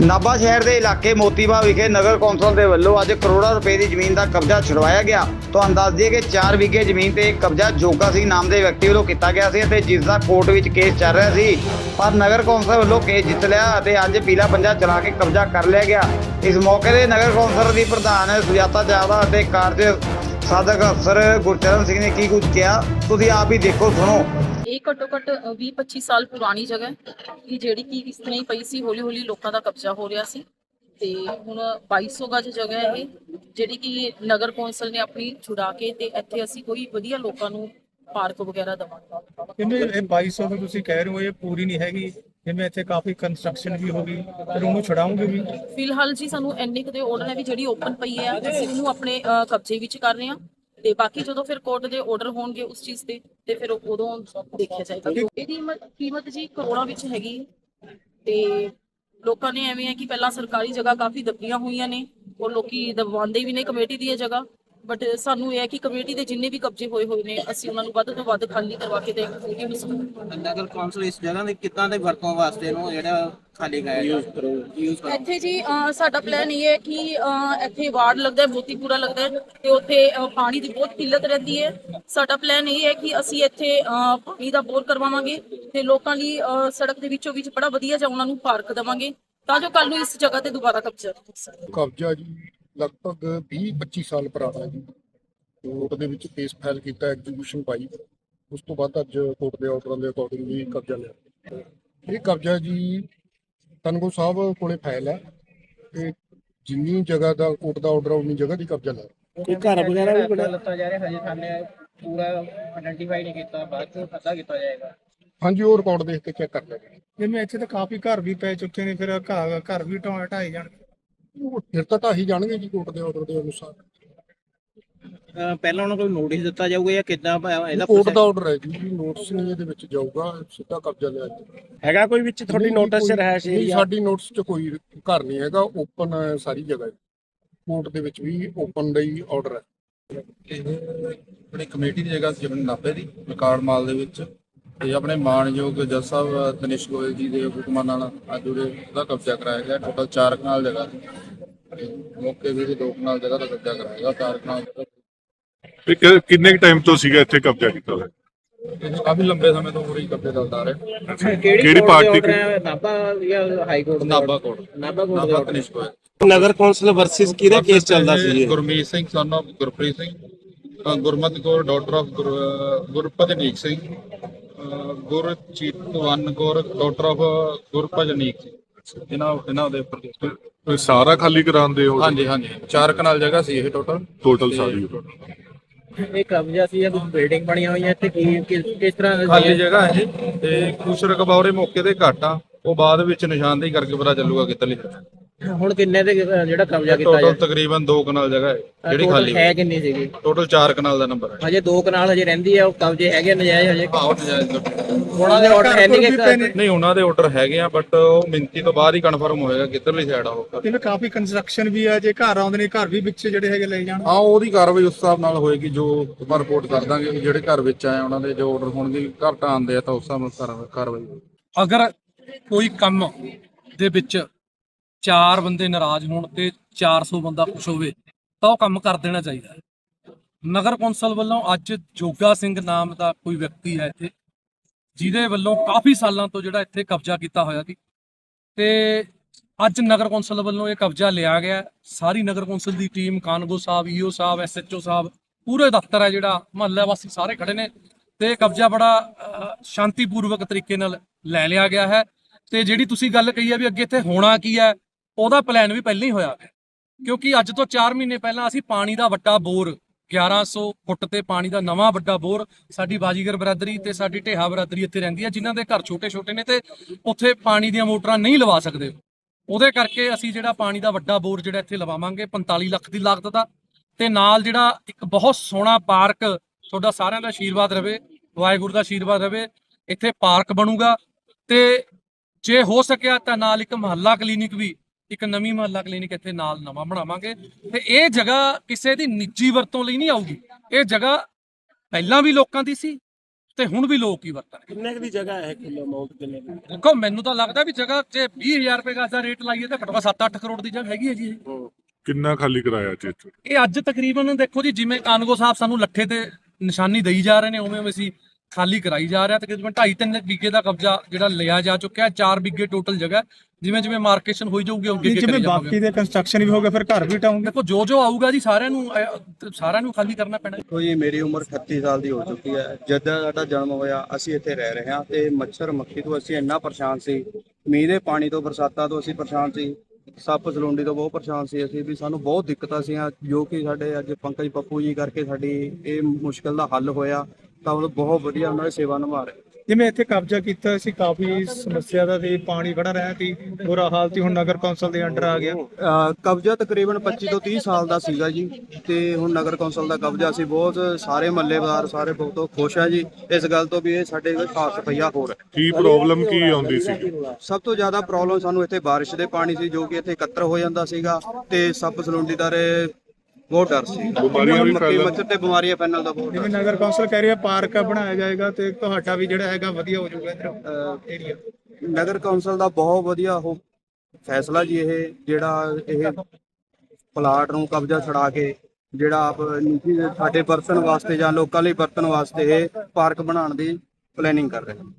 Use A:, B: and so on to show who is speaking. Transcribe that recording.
A: ਨਾਭਾ ਸ਼ਹਿਰ ਦੇ ਇਲਾਕੇ ਮੋਤੀਬਾ ਵਿਖੇ ਨਗਰ ਕੌਂਸਲ ਦੇ ਵੱਲੋਂ ਅੱਜ ਕਰੋੜਾਂ ਰੁਪਏ ਦੀ ਜ਼ਮੀਨ ਦਾ ਕਬਜ਼ਾ ਛੁਡਵਾਇਆ ਗਿਆ। ਤੁਹਾਨੂੰ ਦੱਸ ਦਈਏ ਕਿ 4 ਵਿਗੇ ਜ਼ਮੀਨ ਤੇ ਕਬਜ਼ਾ ਜੋਗਾ ਸਿੰਘ ਨਾਮ ਦੇ ਵਿਅਕਤੀ ਵੱਲੋਂ ਕੀਤਾ ਗਿਆ ਸੀ ਅਤੇ ਜਿਸ ਦਾ ਕੋਰਟ ਵਿੱਚ ਕੇਸ ਚੱਲ ਰਿਹਾ ਸੀ। ਪਰ ਨਗਰ ਕੌਂਸਲ ਵੱਲੋਂ ਕੇਸ ਜਿੱਤ ਲਿਆ ਅਤੇ ਅੱਜ ਪੀਲਾ ਪੰਜਾ ਚਲਾ ਕੇ ਕਬਜ਼ਾ ਕਰ ਲਿਆ ਗਿਆ। ਇਸ ਮੌਕੇ ਤੇ ਨਗਰ ਕੌਂਸਲ ਦੀ ਪ੍ਰਧਾਨ ਸੁਜਾਤਾ ਜਾਵਾ ਅਤੇ ਕਾਰਜ ਸਾਧਕ ਅਫਸਰ ਗੁਰਚਰਨ ਸਿੰਘ ਨੇ ਕੀ ਕੁਝ ਕਿਹਾ? ਤੁਸੀਂ ਆਪ ਹੀ ਦੇਖੋ ਸੁਣੋ।
B: ਇਹ ਘੱਟੋ ਘੱਟ 20-25 ਸਾਲ ਪੁਰਾਣੀ ਜਗ੍ਹਾ ਹੈ ਕਿ ਜਿਹੜੀ ਕਿ ਇਸ ਤਰ੍ਹਾਂ ਹੀ ਪਈ ਸੀ ਹੌਲੀ ਹੌਲੀ ਲੋਕਾਂ ਦਾ ਕਬਜ਼ਾ ਹੋ ਰਿਹਾ ਸੀ। ਤੇ ਹੁਣ 2200 ਗਜ ਜਗ੍ਹਾ ਹੈ ਇਹ ਜਿਹੜੀ ਕਿ ਨਗਰ ਕੌਂਸਲ ਨੇ ਆਪਣੀ ਛੁਡਾ ਕੇ ਤੇ ਇੱਥੇ ਅਸੀਂ ਕੋਈ ਵਧੀਆ ਲੋਕਾਂ ਨੂੰ ਪਾਰਕ ਵਗੈਰਾ ਦੇਵਾਂਗੇ।
C: ਇਹ 2200 ਵੀ ਤੁਸੀਂ ਕਹਿ ਰਹੇ ਹੋ ਇਹ ਪੂਰੀ ਨਹੀਂ ਹੈਗੀ। ਜਿਵੇਂ ਇੱਥੇ ਕਾਫੀ ਕੰਸਟਰਕਸ਼ਨ ਵੀ ਹੋ ਗਈ ਫਿਰ ਉਹਨੂੰ ਛਡਾਉਂਗੇ ਵੀ।
B: ਫਿਲਹਾਲ ਜੀ ਸਾਨੂੰ ਇੰਨੇ ਕੁ ਦੇ ਆਰਡਰ ਹੈ ਵੀ ਜਿਹੜੀ ਓਪਨ ਪਈ ਹੈ ਅਸੀਂ ਉਹਨੂੰ ਆਪਣੇ ਕਬਜ਼ੇ ਵਿੱਚ ਕਰ ਰਹੇ ਹਾਂ। ਤੇ ਬਾਕੀ ਜਦੋਂ ਫਿਰ ਕੋਰਟ ਦੇ ਆਰਡਰ ਹੋਣਗੇ ਉਸ ਚੀਜ਼ ਤੇ ਤੇ ਫਿਰ ਉਦੋਂ ਦੇਖਿਆ ਜਾਏਗਾ। ਇਹਦੀ ਕੀਮਤ ਕੀਮਤ ਜੀ ਕਰੋੜਾਂ ਵਿੱਚ ਹੈਗੀ ਹੈ। ਤੇ ਲੋਕਾਂ ਨੇ ਐਵੇਂ ਹੈ ਕਿ ਪਹਿਲਾਂ ਸਰਕਾਰੀ ਜਗ੍ਹਾ ਕਾਫੀ ਦੱਬੀਆਂ ਹੋਈਆਂ ਨੇ ਔਰ ਲੋਕੀ ਦਬਵਾਉਂਦੇ ਵੀ ਨੇ ਕਮੇਟੀ ਦੀ ਇਹ ਜਗ੍ਹਾ। ਬਟ ਸਾਨੂੰ ਇਹ ਹੈ ਕਿ ਕਮੇਟੀ ਦੇ ਜਿੰਨੇ ਵੀ ਕਬਜ਼ੇ ਹੋਏ ਹੋਏ ਨੇ ਅਸੀਂ ਉਹਨਾਂ ਨੂੰ ਵੱਧ ਤੋਂ ਵੱਧ ਖਾਲੀ ਕਰਵਾ ਕੇ ਦੇ ਉਹਦੀ ਵਸੂਲ
D: ਨਗਰ ਕੌਂਸਲ ਇਸ ਜਗ੍ਹਾ ਦੇ ਕਿੱਦਾਂ ਦੇ ਵਰਤੋਂ ਵਾਸਤੇ ਨੂੰ ਜਿਹੜਾ ਖਾਲੀ ਕਰਾਇਆ ਯੂਜ਼ ਕਰੋ ਯੂਜ਼ ਕਰੋ।
B: ਇੱਥੇ ਜੀ ਸਾਡਾ ਪਲਾਨ ਇਹ ਹੈ ਕਿ ਇੱਥੇ ਵਾਰਡ ਲੱਗਦਾ ਹੈ ਮੋਤੀਪੂਰਾ ਲੱਗਦਾ ਹੈ ਤੇ ਉੱਥੇ ਪਾਣੀ ਦੀ ਬਹੁਤ ਕਿੱਲਤ ਰਹਿੰਦੀ ਹੈ। ਸਾਡਾ ਪਲਾਨ ਇਹ ਹੈ ਕਿ ਅਸੀਂ ਇੱਥੇ ਪਾਣੀ ਦਾ ਬੋਰ ਕਰਵਾਵਾਂਗੇ ਤੇ ਲੋਕਾਂ ਲਈ ਸੜਕ ਦੇ ਵਿੱਚੋਂ ਵਿੱਚ ਬੜਾ ਵਧੀਆ ਜਿਹਾ ਉਹਨਾਂ ਨੂੰ ਪਾਰਕ ਦੇਵਾਂਗੇ ਤਾਂ ਜੋ ਕੱਲ ਨੂੰ ਇਸ ਜਗ੍ਹਾ ਤੇ ਦੁਬਾਰਾ ਕਬਜ਼ਾ
E: ਕਬਜ਼ਾ ਜੀ। ਲਗਭਗ 20-25 ਸਾਲ ਪੁਰਾਣਾ ਹੈ ਜੀ। ਕੋਰਟ ਦੇ ਵਿੱਚ ਕੇਸ ਫਾਈਲ ਕੀਤਾ ਐਗਜ਼ੀਕਿਊਸ਼ਨ ਪਾਈ। ਉਸ ਤੋਂ ਬਾਅਦ ਅੱਜ ਕੋਰਟ ਦੇ ਆਰਡਰਾਂ ਦੇ ਅਕੋਰਡਿੰਗ ਵੀ ਕਬਜ਼ਾ ਲਿਆ। ਇਹ ਕਬਜ਼ਾ ਜੀ ਤਨਗੋ ਸਾਹਿਬ ਕੋਲੇ ਫਾਈਲ ਹੈ ਤੇ ਜਿੰਨੀ ਜਗ੍ਹਾ ਦਾ ਕੋਰਟ ਦਾ ਆਰਡਰ ਉਨੀ ਜਗ੍ਹਾ ਦੀ ਕਬਜ਼ਾ ਲਿਆ।
D: ਕੋਈ ਘਰ ਵਗੈਰਾ ਵੀ ਬਣਾ ਲੱਤਾ ਜਾ ਰਿਹਾ ਹਜੇ ਸਾਹਮਣੇ ਪੂਰਾ ਆਇਡੈਂਟੀਫਾਈ ਨਹੀਂ ਕੀਤਾ ਬਾਅਦ ਚ ਪਤਾ ਕੀਤਾ ਜਾਏਗਾ।
E: ਹਾਂਜੀ ਉਹ ਰਿਕਾਰਡ ਦੇਖ ਕੇ ਚੈੱਕ ਕਰ ਲਿਆ ਜੀ
C: ਜਿਵੇਂ ਇੱਥੇ ਤਾਂ ਕਾਫੀ ਘਰ ਵੀ ਪੈ ਚੁੱਕੇ ਨੇ ਫਿਰ ਘਰ ਘਰ ਵੀ ਢਾਹ ਢਾਏ ਜਾਣਗੇ
E: ਉਹ ਫਿਰ ਤਾਂ ਢਾਹੀ ਜਾਣਗੇ ਜੀ ਕੋਰਟ ਦੇ ਆਰਡਰ ਦੇ ਅਨੁਸਾਰ।
D: ਅਹ ਪਹਿਲਾਂ ਉਹਨਾਂ ਕੋਈ ਨੋਟਿਸ ਦਿੱਤਾ ਜਾਊਗਾ ਜਾਂ ਕਿੱਦਾਂ ਇਹਦਾ
E: ਕੋਰਟ ਦਾ ਆਰਡਰ ਹੈ ਜੀ ਨੋਟਿਸ ਨਹੀਂ ਇਹਦੇ ਵਿੱਚ ਜਾਊਗਾ ਸਿੱਧਾ ਕਬਜ਼ਾ ਲਿਆ ਜੀ
D: ਹੈਗਾ ਕੋਈ ਵਿੱਚ ਤੁਹਾਡੀ ਨੋਟਿਸ ਚ ਰਹਿ
E: ਨਹੀਂ, ਸਾਡੀ ਨੋਟਿਸ 'ਚ ਕੋਈ ਘਰ ਨਹੀਂ ਹੈਗਾ ਓਪਨ ਸਾਰੀ ਜਗ੍ਹਾ ਕੋਰਟ ਦੇ ਵਿੱਚ ਵੀ ਓਪਨ ਦਾ ਹੀ ਆਰਡਰ ਹੈ।
F: ਇਹ ਆਪਣੀ ਕਮੇਟੀ ਦੀ ਜਗ੍ਹਾ ਸੀ ਆਪਣੇ ਨਾਭੇ ਦੀ ਰਿਕਾਰਡ ਮਾਲ ਦੇ ਵਿੱਚ। ਤੇ ਆਪਣੇ ਮਾਨਯੋਗ ਜੱਜ ਸਾਹਿਬ ਤਨਿਸ਼ ਗੋਇਲ ਜੀ ਦੇ ਹੁਕਮਾਂ ਨਾਲ ਅੱਜ ਉਹਦੇ ਦਾ ਕਬਜ਼ਾ ਕਰਾਇਆ ਗਿਆ ਟੋਟਲ 4 ਕਨਾਲ ਜਗ੍ਹਾ। ਸੀ ਤੇ ਮੌਕੇ ਦੇ ਦੋ ਕਨਾਲ ਜਗ੍ਹਾ ਦਾ ਕਬਜ਼ਾ 4 ਕਨਾਲ ਜਗ੍ਹਾ
G: ਇਹ ਕਿ- ਕਿੰਨੇ ਟਾਈਮ ਤੋਂ ਸੀਗਾ ਇੱਥੇ ਕਬਜ਼ਾ ਕੀਤਾ ਹੋਇਆ?
F: ਇਹ ਕਾਫੀ ਲੰਬੇ ਸਮੇਂ ਤੋਂ ਪੂਰੀ ਕਬਜ਼ੇ ਚੱਲਦਾ ਆ ਰਿਹਾ
G: ਕਿਹੜੀ ਪਾਰਟੀ ਦੀ?
D: ਨਾਭਾ ਜਾਂ high court
F: Nabha court
D: Nabha court
F: Nabha Tanish Goyal
H: Nagar council versus ਕਿਹਦਾ ਕੇਸ ਚੱਲਦਾ ਸੀ
F: ਇਹ? ਗੁਰਮੀਤ ਸਿੰਘ of ਗੁਰਪ੍ਰੀਤ ਸਿੰਘ ਅ, ਗੁਰਮਤ ਕੌਰ ਡਾਟਰ ਆਫ ਗੁਰਪਜਨੀਕ ਸਿੰਘ ਅ, ਗੁਰਚੀਤਵਨ ਕੌਰ ਡਾਟਰ ਆਫ ਗੁਰਪਜਨੀਕ ਸਿੰਘ। ਇਹਨਾਂ ਇਹਨਾਂ ਦੇ ਉੱਪਰ
G: ਸਾਰਾ ਖਾਲੀ ਕਰਾਉਂਦੇ ਹੋ?
F: ਹਾਂਜੀ ਹਾਂਜੀ। ਚਾਰ ਕਨਾਲ ਜਗ੍ਹਾ ਸੀ ਇਹ ਟੋਟਲ
G: ਟੋਟਲ ਸਾਰੀ।
D: ਇਹ ਕਬਜ਼ਾ ਸੀ ਜਾਂ ਕੁਝ ਬਿਲਡਿੰਗ ਬਣੀਆਂ ਹੋਈਆਂ ਇੱਥੇ? ਕੀ ਕਿਸ ਕਿਸ ਤਰ੍ਹਾਂ ਦਾ
F: ਖਾਲੀ ਜਗ੍ਹਾ ਇਹ ਤੇ ਕੁਛ ਰਕਬਾ ਉਹਦੇ ਮੌਕੇ ਤੇ ਘੱਟ ਆ। ਉਹ ਬਾਅਦ ਵਿੱਚ ਨਿਸ਼ਾਨਦੇਹੀ ਕਰਕੇ ਪਤਾ ਚੱਲੂਗਾ ਕਿੱਧਰਲੀ
D: ਹੁਣ ਕਿੰਨੇ ਦੇ ਅਹ, ਜਿਹੜਾ ਕਬਜ਼ਾ ਕੀਤਾ
F: ਟੋਟਲ ਤਕਰੀਬਨ 2 ਕਨਾਲ ਜਗ੍ਹਾ ਹੈ ਜਿਹੜੀ ਖਾਲੀ
D: ਹੈ ਕਿੰਨੀ ਸੀਗੀ?
F: ਟੋਟਲ 4 ਕਨਾਲ ਦਾ ਨੰਬਰ ਹੈ।
D: ਹਜੇ ਦੋ ਕਨਾਲ ਹਜੇ ਰਹਿੰਦੀ ਆ ਉਹ ਕਬਜ਼ੇ ਹੈਗੇ ਆ, ਨਜਾਇਜ਼ ਹਜੇ?
F: ਨਜਾਇਜ਼
D: ਉਹਨਾਂ ਦੇ ਆਰਡਰ ਹੈ ਨਹੀਂ ਕਿ
F: ਨਹੀਂ ਉਹਨਾਂ ਦੇ ਆਰਡਰ ਹੈਗੇ ਆ ਬਟ ਉਹ ਮਿੰਤੀ ਤੋਂ ਬਾਅਦ ਹੀ ਕਨਫਰਮ ਹੋਏਗਾ ਕਿੱਧਰਲੀ ਸਾਈਡ ਆ ਉਹ।
C: ਜਿਵੇਂ ਕਾਫੀ ਕੰਸਟਰਕਸ਼ਨ ਵੀ ਆ ਜੇ ਘਰ ਆਉਂਦੇ ਨੇ ਘਰ ਵੀ ਵਿੱਚ ਜਿਹੜੇ ਹੈਗੇ ਲੈ ਜਾਣ।
F: ਹਾਂ ਉਹਦੀ ਕਾਰਵਾਈ ਉਸ ਹਿਸਾਬ ਨਾਲ ਹੋਏਗੀ ਜੋ ਆਪਾਂ ਰਿਪੋਰਟ ਕਰ ਦਾਂਗੇ ਵੀ ਜਿਹੜੇ ਘਰ ਵਿੱਚ ਆਏ ਉਹਨਾਂ ਦੇ ਜੋ ਆਰਡਰ ਹੋਣਗੇ ਘਰ ਢਾਣ ਦੇ ਆ ਤਾਂ ਉਸ ਹਿਸਾਬ ਨਾਲ ਕਾਰਵਾਈ- ਕਾਰਵਾਈ ਹੋਏਗੀ।
I: ਅਗਰ ਕੋਈ ਕੰਮ ਦੇ ਵਿੱਚ ਚਾਰ ਬੰਦੇ ਨਾਰਾਜ਼ ਹੋਣ ਤੇ 400 ਬੰਦਾ ਖੁਸ਼ ਹੋਵੇ ਤਾਂ ਉਹ ਕੰਮ ਕਰ ਦੇਣਾ ਚਾਹੀਦਾ ਹੈ। ਨਗਰ ਕੌਂਸਲ ਵੱਲੋਂ ਅੱਜ ਜੋਗਾ ਸਿੰਘ ਨਾਮ ਦਾ ਕੋਈ ਵਿਅਕਤੀ ਹੈ ਇੱਥੇ ਜਿਹਦੇ ਵੱਲੋਂ ਕਾਫੀ ਸਾਲਾਂ ਤੋਂ ਜਿਹੜਾ ਇੱਥੇ ਕਬਜ਼ਾ ਕੀਤਾ ਹੋਇਆ ਸੀ। ਤੇ ਅੱਜ ਨਗਰ ਕੌਂਸਲ ਵੱਲੋਂ ਇਹ ਕਬਜ਼ਾ ਲਿਆ ਗਿਆ ਸਾਰੀ ਨਗਰ ਕੌਂਸਲ ਦੀ ਟੀਮ ਕਾਨਗੋ ਸਾਹਿਬ ਈਓ ਸਾਹਿਬ ਐਸਐਚਓ ਸਾਹਿਬ ਪੂਰੇ ਦਫ਼ਤਰ ਹੈ ਜਿਹੜਾ ਮਹੱਲਾ ਵਾਸੀ ਸਾਰੇ ਖੜੇ ਨੇ। ਤੇ ਇਹ ਕਬਜ਼ਾ ਬੜਾ ਅਹ, ਸ਼ਾਂਤੀਪੂਰਵਕ ਤਰੀਕੇ ਨਾਲ ਲੈ ਲਿਆ ਗਿਆ ਹੈ। ਤੇ ਜਿਹੜੀ ਤੁਸੀਂ ਗੱਲ ਕਹੀ ਹੈ ਵੀ ਅੱਗੇ ਇੱਥੇ ਹੋਣਾ ਕੀ ਹੈ ਉਹਦਾ ਪਲਾਨ ਵੀ ਪਹਿਲਾਂ ਹੀ ਹੋਇਆ ਕਿਉਂਕਿ ਅੱਜ ਤੋਂ 4 ਮਹੀਨੇ ਪਹਿਲਾਂ ਅਸੀਂ ਪਾਣੀ ਦਾ ਵੱਡਾ ਬੋਰ 1100 ਫੁੱਟ ਤੇ ਪਾਣੀ ਦਾ ਨਵਾਂ ਵੱਡਾ ਬੋਰ ਸਾਡੀ ਬਾਜੀਗਰ ਬਰਾਦਰੀ ਤੇ ਸਾਡੀ ਢੇਹਾ ਬਰਾਦਰੀ ਇੱਥੇ ਰਹਿੰਦੀ ਹੈ, ਜਿਨ੍ਹਾਂ ਦੇ ਘਰ ਛੋਟੇ-ਛੋਟੇ ਨੇ ਤੇ ਉੱਥੇ ਪਾਣੀ ਦੀਆਂ ਮੋਟਰਾਂ ਨਹੀਂ ਲਵਾ ਸਕਦੇ। ਉਹਦੇ ਕਰਕੇ ਅਸੀਂ ਜਿਹੜਾ ਪਾਣੀ ਦਾ ਵੱਡਾ ਬੋਰ ਜਿਹੜਾ ਇੱਥੇ ਲਵਾਵਾਂਗੇ 45 ਲੱਖ ਦੀ ਲਾਗਤ ਦਾ, ਤੇ ਨਾਲ ਜਿਹੜਾ ਇੱਕ ਬਹੁਤ ਸੋਹਣਾ ਪਾਰਕ, ਤੁਹਾਡਾ ਸਾਰਿਆਂ ਦਾ ਆਸ਼ੀਰਵਾਦ ਰਵੇ, ਵਾਹਿਗੁਰੂ ਦਾ ਆਸ਼ੀਰਵਾਦ ਰਵੇ, ਇੱਥੇ ਪਾਰਕ ਬਣੂਗਾ। ਤੇ ਜੇ ਹੋ ਸਕਿਆ ਤਾਂ ਨਾਲ ਇੱਕ ਮਹੱਲਾ ਕਲੀਨਿਕ ਵੀ ਇੱਕ ਨਵੀਂ ਮਹੱਲਾ ਕਲੀਨਿਕ ਇੱਥੇ ਨਾਲ ਨਵਾਂ ਬਣਾਵਾਂਗੇ ਤੇ ਇਹ ਜਗ੍ਹਾ ਕਿਸੇ ਦੀ ਨਿੱਜੀ ਵਰਤੋਂ ਲਈ ਨਹੀਂ ਆਊਗੀ। ਇਹ ਜਗ੍ਹਾ ਪਹਿਲਾਂ ਵੀ ਲੋਕਾਂ ਦੀ ਸੀ ਤੇ ਹੁਣ ਵੀ ਲੋਕ ਹੀ ਵਰਤਣਗੇ
H: ਕਿੰਨੇ ਦੀ ਜਗ੍ਹਾ ਹੈ ਕਿਲੋ ਅਮਾਉਂਟ ਕਿੰਨੇ ਦੀ?
I: ਦੇਖੋ ਮੈਨੂੰ ਤਾਂ ਲੱਗਦਾ ਵੀ ਜਗ੍ਹਾ 'ਚ 20000 ਰੁਪਏ ਗਜ ਦਾ ਰੇਟ ਲਾਈਏ ਤਾਂ ਘੱਟੋ ਘੱਟ 7-8 ਕਰੋੜ ਦੀ ਜਗ੍ਹਾ ਹੈਗੀ ਹੈ ਜੀ ਇਹ।
G: ਕਿੰਨਾ ਖਾਲੀ ਕਰਾਇਆ ਜੀ ਇੱਥੇ?
I: ਇਹ ਅੱਜ ਤਕਰੀਬਨ ਦੇਖੋ ਜੀ ਜਿਵੇਂ ਕਾਨਗੋ ਸਾਹਿਬ ਸਾਨੂੰ ਲੱਠੇ ਤੇ ਨਿਸ਼ਾਨੀ ਦੇਈ ਜਾ ਰਹੇ ਨੇ ਉਵੇਂ ਉਵੇਂ ਅਸੀਂ ਖਾਲੀ ਕਰਾਈ ਜਾ ਰਿਹਾ ਤਕਰੀਬਨ 2.5-3 ਵਿਗੇ ਦਾ ਕਬਜ਼ਾ ਜਿਹੜਾ ਲਿਆ ਜਾ ਚੁੱਕਿਆ ਹੈ 4 ਵਿਗੇ ਟੋਟਲ ਜਗ੍ਹਾ। ਜਿਵੇਂ ਜਿਵੇਂ ਮਾਰਕੇਸ਼ਨ ਹੋਈ ਜਾਊਗੀ ਅੱਗੇ ਅੱਗੇ
C: ਜਿਵੇਂ
I: ਕਰੀ
C: ਬਾਕੀ
I: ਜਾਵਾਂਗੇ
C: ਦੇ ਕੰਸਟਰਕਸ਼ਨ ਵੀ ਹੋ ਗਏ ਫਿਰ ਘਰ ਵੀ ਟਾਉਂਗੇ
I: ਦੇਖੋ ਜੋ ਜੋ ਆਊਗਾ ਜੀ ਸਾਰਿਆਂ ਨੂੰ ਅਹ, ਸਾਰਿਆਂ ਨੂੰ ਖਾਲੀ ਕਰਨਾ ਪੈਣਾ।
J: ਦੇਖੋ ਜੀ ਮੇਰੀ ਉਮਰ 38 ਸਾਲ ਦੀ ਹੋ ਚੁੱਕੀ ਹੈ। ਜਦੋਂ ਸਾਡਾ ਜਨਮ ਹੋਇਆ ਅਸੀਂ ਇੱਥੇ ਰਹਿ ਰਹੇ ਹਾਂ ਤੇ ਮੱਛਰ ਮੱਖੀ ਤੋਂ ਅਸੀਂ ਇੰਨਾ ਪਰੇਸ਼ਾਨ ਸੀ। ਮੀਂਹ ਦੇ ਪਾਣੀ ਤੋਂ ਬਰਸਾਤਾਂ ਤੋਂ ਅਸੀਂ ਪਰੇਸ਼ਾਨ ਸੀ। ਸੱਪ ਸਲੂੰਡੀ ਤੋਂ ਬਹੁਤ ਪਰੇਸ਼ਾਨ ਸੀ ਅਸੀਂ ਵੀ। ਸਾਨੂੰ ਬਹੁਤ ਦਿੱਕਤਾਂ ਸੀਆਂ ਜੋ ਕਿ ਸਾਡੇ ਅੱਜ ਪੰਕਜ ਪੱਪੂ ਜੀ ਕਰਕੇ ਸਾਡੀ ਇਹ ਮੁਸ਼ਕਲ ਦਾ ਹੱਲ ਹੋਇਆ। ਤਾਂ ਉਹ ਬਹੁਤ ਵਧੀਆ ਉਹਨਾਂ ਦੀ ਸੇਵਾ ਨਿਭਾ ਰਹੇ।
C: ਜਿਵੇਂ ਇੱਥੇ ਕਬਜ਼ਾ ਕੀਤਾ ਸੀ ਕਾਫੀ ਸਮੱਸਿਆ ਦਾ ਸੀ ਪਾਣੀ ਖੜਾ ਰਿਹਾ ਸੀ ਬੁਰਾ ਹਾਲ ਸੀ ਹੁਣ ਨਗਰ ਕੌਂਸਲ ਦੇ ਅੰਡਰ ਆ ਗਿਆ।
J: ਕਬਜ਼ਾ ਤਕਰੀਬਨ 25 ਤੋਂ 30 ਸਾਲ ਦਾ ਸੀਗਾ ਜੀ ਤੇ ਹੁਣ ਨਗਰ ਕੌਂਸਲ ਦਾ ਕਬਜ਼ਾ ਸੀ ਬਹੁਤ ਸਾਰੇ ਮੱਲੇਦਾਰ ਸਾਰੇ ਬਹੁਤ ਖੁਸ਼ ਆ ਜੀ। ਇਸ ਗੱਲ ਤੋਂ ਵੀ ਇਹ ਸਾਡੇ ਕੋਲ ਖਾਸ ਰੁਪਈਆ ਹੋਰ ਹੈ
G: ਕੀ ਪ੍ਰੋਬਲਮ ਕੀ ਆਉਂਦੀ ਸੀ?
J: ਸਭ ਤੋਂ ਜ਼ਿਆਦਾ ਪ੍ਰੋਬਲਮ ਸਾਨੂੰ ਇੱਥੇ ਬਾਰਿਸ਼ ਦੇ ਪਾਣੀ ਸੀ ਜੋ ਕਿ ਇੱਥੇ ਇਕੱਤਰ ਹੋ ਜਾਂਦਾ ਸੀਗਾ ਤੇ ਸੱਪ ਸਲੂੰਡੀ ਬਹੁਤ ਡਰ ਸੀ।
G: ਬਿਮਾਰੀਆਂ ਵੀ ਫੈਲਣ।
J: ਮੱਛਰ ਤੇ ਬਿਮਾਰੀਆਂ ਫੈਲਣ ਦਾ ਬਹੁਤ
C: ਜਿਵੇਂ ਨਗਰ ਕੌਂਸਲ ਕਹਿ ਰਿਹਾ ਪਾਰਕ ਬਣਾਇਆ ਜਾਏਗਾ ਤੇ ਤੁਹਾਡਾ ਵੀ ਜਿਹੜਾ ਹੈਗਾ ਵਧੀਆ ਹੋ ਜਾਊਗਾ ਇੱਧਰ ਏਰੀਆ
J: ਨਗਰ ਕੌਂਸਲ ਦਾ ਬਹੁਤ ਵਧੀਆ ਉਹ ਫੈਸਲਾ ਜੀ ਇਹ ਜਿਹੜਾ ਇਹ ਪਲਾਟ ਨੂੰ ਕਬਜ਼ਾ ਛਡਾ ਕੇ ਜਿਹੜਾ ਆਪ ਨਿੱਜੀ ਸਾਡੇ ਪਰਸਨ ਵਾਸਤੇ ਜਾਂ ਲੋਕਾਂ ਲਈ ਵਰਤਣ ਵਾਸਤੇ ਇਹ ਪਾਰਕ ਬਣਾਉਣ ਦੀ ਪਲੈਨਿੰਗ ਕਰ ਰਹੇ ਹਨ